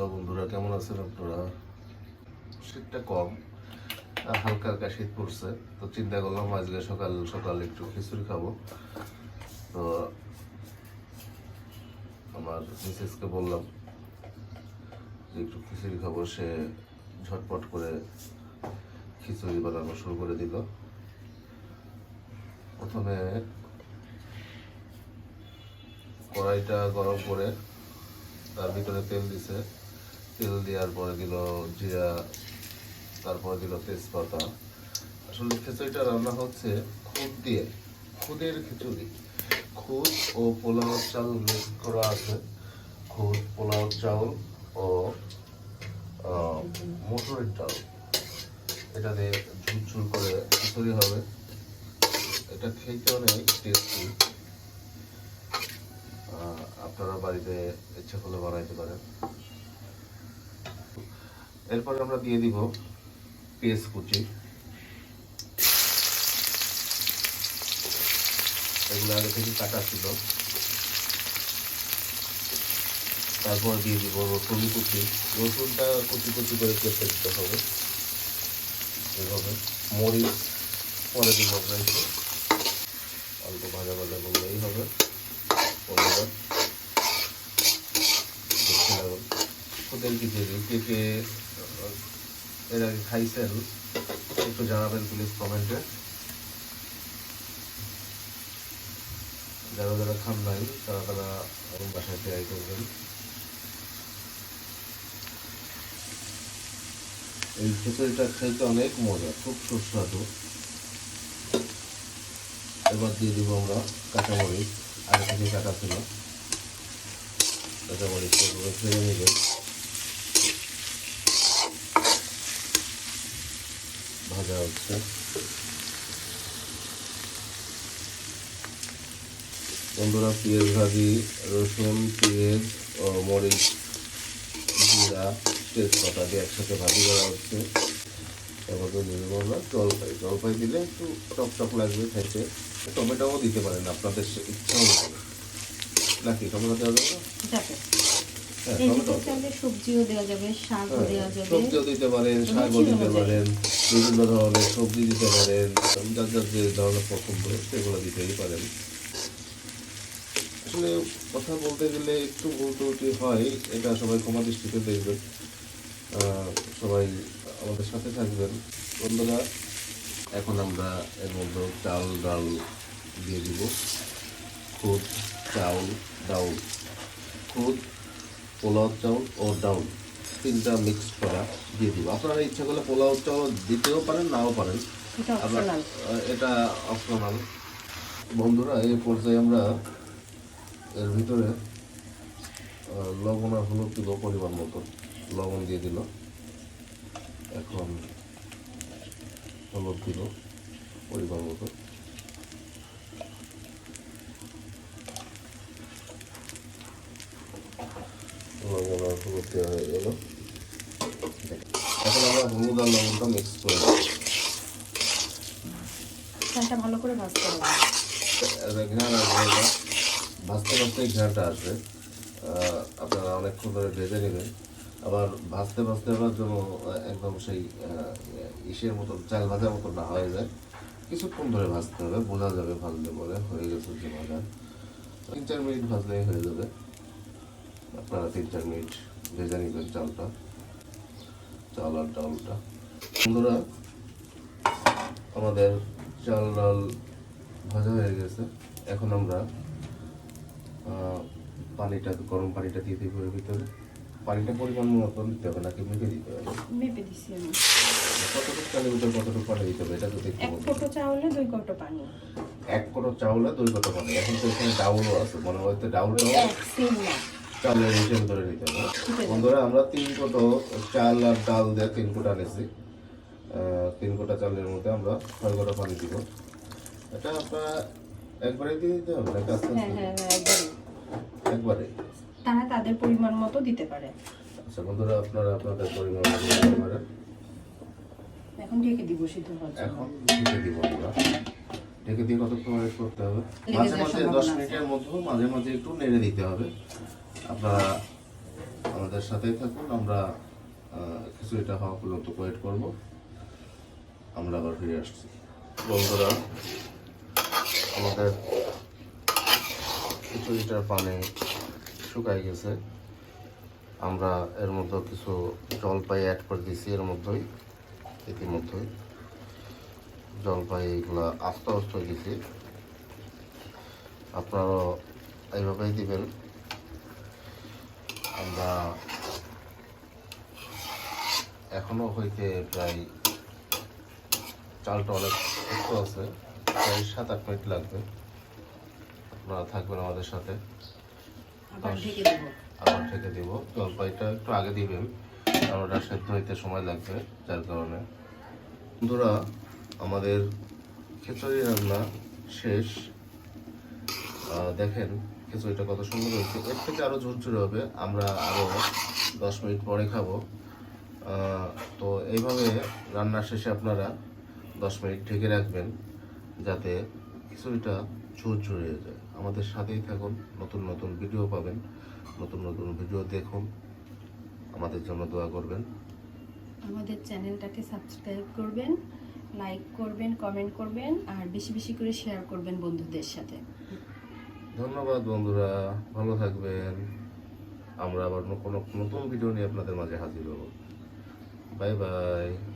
Hello বন্ধুরা, কেমন আছেন আপনারা? শীতটা কম হালকা হালকা শীত পড়ছে, তো চিন্তা করলাম আজকে সকাল সকাল একটু খিচুড়ি খাব। তো আমার মিসেসকে বললাম যে একটু খিচুড়ি খাব, সে ঝটপট করে খিচুড়ি বানানো শুরু করে দিল। প্রথমে কড়াইটা গরম করে তার ভিতরে তেল দিছে। তেল দেওয়ার পরে দিল জিরা, তারপরে দিল তেজপাতা। আসলে খিচুড়িটা রান্না হচ্ছে খুদ দিয়ে, খুদের খিচুড়ি। খুদ ও পোলাও চাল মিক্স করা আছে। খুদ, পোলাও চাউল ও মটরের চাল এটা দিয়ে ঝুলঝুল করে খিচুড়ি হবে। এটা খেতে অনেক টেস্টি আপনারা বাড়িতে ইচ্ছা করলে বানাইতে পারেন। এরপর আমরা দিয়ে দিব পেঁয়াজ কুচি। এগুলো আগে থেকে কাটা ছিল। তারপর দিয়ে দিব রসুন কুচি। রসুনটা কুচি কুচি করে কেটে দিতে হবে। এভাবে মরিচ পরে দিব আমরা অল্প ভাজা ভাজা করলেই হবে। লাগুন হোটেল কে কে আহ, এর আগে খাইছেন একটু জানাবেন প্লিজ কমেন্টে যারা যারা খান নাই, তারা তারা আমার বাসায় ট্রাই করবেন। এই খিচুড়িটা খাইতে অনেক মজা, খুব সুস্বাদু। এবার দিয়ে দিব আমরা কাঁচামরিচ। আগে থেকে কাটা ছিল। কাঁচামরিচ ফেলে ভাজা হচ্ছে বন্ধুরা পেঁয়াজ ভাজি রসুন পেঁয়াজ ও মরিচ জিরা তেজপাতা দিয়ে একসাথে ভাজি করা হচ্ছে তারপর দেবো আমরা জলপাই জলপাই দিলে একটু টক টক লাগবে খাইতে টমেটোও দিতে পারেন আপনাদের ইচ্ছা অনুযায়ী নাকি টমেটো দেওয়া যাবে হ্যাঁ এই টমেটো ভিতরে চাইলে সবজিও দেওয়া যাবে শাকও দেওয়া হ্যাঁ, যাবে। সবজিও দিতে পারেন শাকও দিতে পারেন বিভিন্ন ধরনের সবজি দিতে পারেন যার যার যে ধরনের পছন্দ সেগুলো দিতেই পারেন। আসলে কথা বলতে গেলে একটু ভুল ত্রুটি হয় এটা সবাই ক্ষমা দৃষ্টিতে দেখবেন। সবাই আমাদের সাথে থাকবেন। বন্ধুরা এখন আমরা এর মধ্যে চাল ডাল দিয়ে দিব। খুদ চাউল ডাউল। খুদ পোলাও চাউল ও ডাউল তিনটা মিক্স করা দিয়ে দিব। আপনারা ইচ্ছা করলে পোলাও চাউল দিতেও পারেন নাও পারেন। অপশনাল এটা অপশনাল বন্ধুরা এই পর্যায়ে আমরা এর ভিতরে লবণ আর হলুদ দিব পরিমাণ মতো। লবণ দিয়ে দিল। এখন হলুদ দিল পরিমাণ মতো। আর দেওয়া হয়ে গেল এখন আমরা হলুদ আর লবণটা মিক্স করে চালটা ভালো করে ভাজতে হবে ঘ্রাণ আসবে। ভাজতে ভাজতে ঘ্রাণটা আপনারা অনেকক্ষণ ধরে ভেজে নেবেন। আবার ভাজতে ভাজতে আবার যেন একদম সেই ইসের মতো চাল ভাজার মতো না হয়ে যায়। কিছুক্ষণ ধরে ভাজতে হবে। বোঝা যাবে ভাজলে পরে হয়ে গেছে যে ভাজা। তিন চার মিনিট ভাজলেই হয়ে যাবে। আপনারা তিন চার মিনিট ভেজে নেবেন চালটা চাল আর ডালটা। বন্ধুরা আমাদের চাল ডাল ভাজা হয়ে গেছে। এখন আমরা পানিটা গরম পানিটা দিয়ে দিব এর ভিতরে। পানিটা পরিমাণ মতো দিতে হবে নাকি মেপে দিতে হবে? মেপে দিছি আমি। কতটুকু চালের ভিতরে কতটুকু পানি দিতে হবে এটা তো দেখতে এক কোটো চাউলে দুই কোটো পানি। এক কোটো চাউলে দুই কোটো পানি। এখন তো এখানে ডাউলও আছে মনে হয়তো ডাউলটাও এক সিম না। চালের হিসেবে ধরে নিতে হবে। বন্ধুরা আমরা তিন কোটো চাল আর ডাল দিয়ে তিন কোটা নিয়েছি তিন কোটা চালের মধ্যে আমরা ছয় কোটা পানি দিব। এটা আপনারা একবারে দিয়ে দিতে হবে নাকি আস্তে হ্যাঁ আস্তে? হ্যাঁ হ্যাঁ একবারে? তারা তাদের পরিমাণ মতো দিতে পারে। আচ্ছা বন্ধুরা আপনারা আপনাদের পরিমাণ মতো দিতে পারেন। এখন ঢেকে দিব সিদ্ধ হওয়ার এখন ঢেকে দিব আমরা। ঢেকে দিয়ে কতক্ষণ ওয়েট করতে হবে? মাঝে মাঝে দশ মিনিটের মধ্যে মাঝে মাঝে একটু নেড়ে দিতে হবে। আপনারা আমাদের সাথেই থাকুন, আমরা খিচুড়িটা হওয়া পর্যন্ত ওয়েট করব। আমরা আবার ফিরে আসছি। বন্ধুরা, আমাদের খিচুড়িটার পানি শুকাই গেছে। আমরা এর মধ্যে কিছু জলপাই অ্যাড করে দিয়েছি, এর মধ্যেই, ইতিমধ্যেই। জলপাই এগুলা আস্তে আস্তে দিছি আপনারাও এইভাবেই দিবেন। আমরা এখনও হইতে প্রায় চালটা অনেক একটু আছে প্রায় সাত আট মিনিট লাগবে। আপনারা থাকবেন আমাদের সাথে। আবার ঢেকে দেবো। আবার থেকে দিব। জলপাইটা একটু আগে দিবেন কারণ ওটা সেদ্ধ হইতে সময় লাগবে যার কারণে। বন্ধুরা আমাদের খিচুড়ি রান্না শেষ। দেখেন খিচুড়িটা কত সুন্দর হয়েছে। এর থেকে আরও ঝুরঝুরে হবে। আমরা আরও দশ মিনিট পরে খাব। তো এইভাবে রান্না শেষে আপনারা দশ মিনিট ঢেকে রাখবেন যাতে খিচুড়িটা ঝুরঝুরে হয়ে যায়। আমাদের সাথেই থাকুন, নতুন নতুন ভিডিও পাবেন, নতুন নতুন ভিডিও দেখুন। আমাদের জন্য দোয়া করবেন। আমাদের চ্যানেলটাকে সাবস্ক্রাইব করবেন, লাইক করবেন, কমেন্ট করবেন, আর বেশি বেশি করে শেয়ার করবেন বন্ধুদের সাথে। ধন্যবাদ বন্ধুরা, ভালো থাকবেন। আমরা আবার কোনো নতুন ভিডিও নিয়ে আপনাদের মাঝে হাজির হব। Bye bye.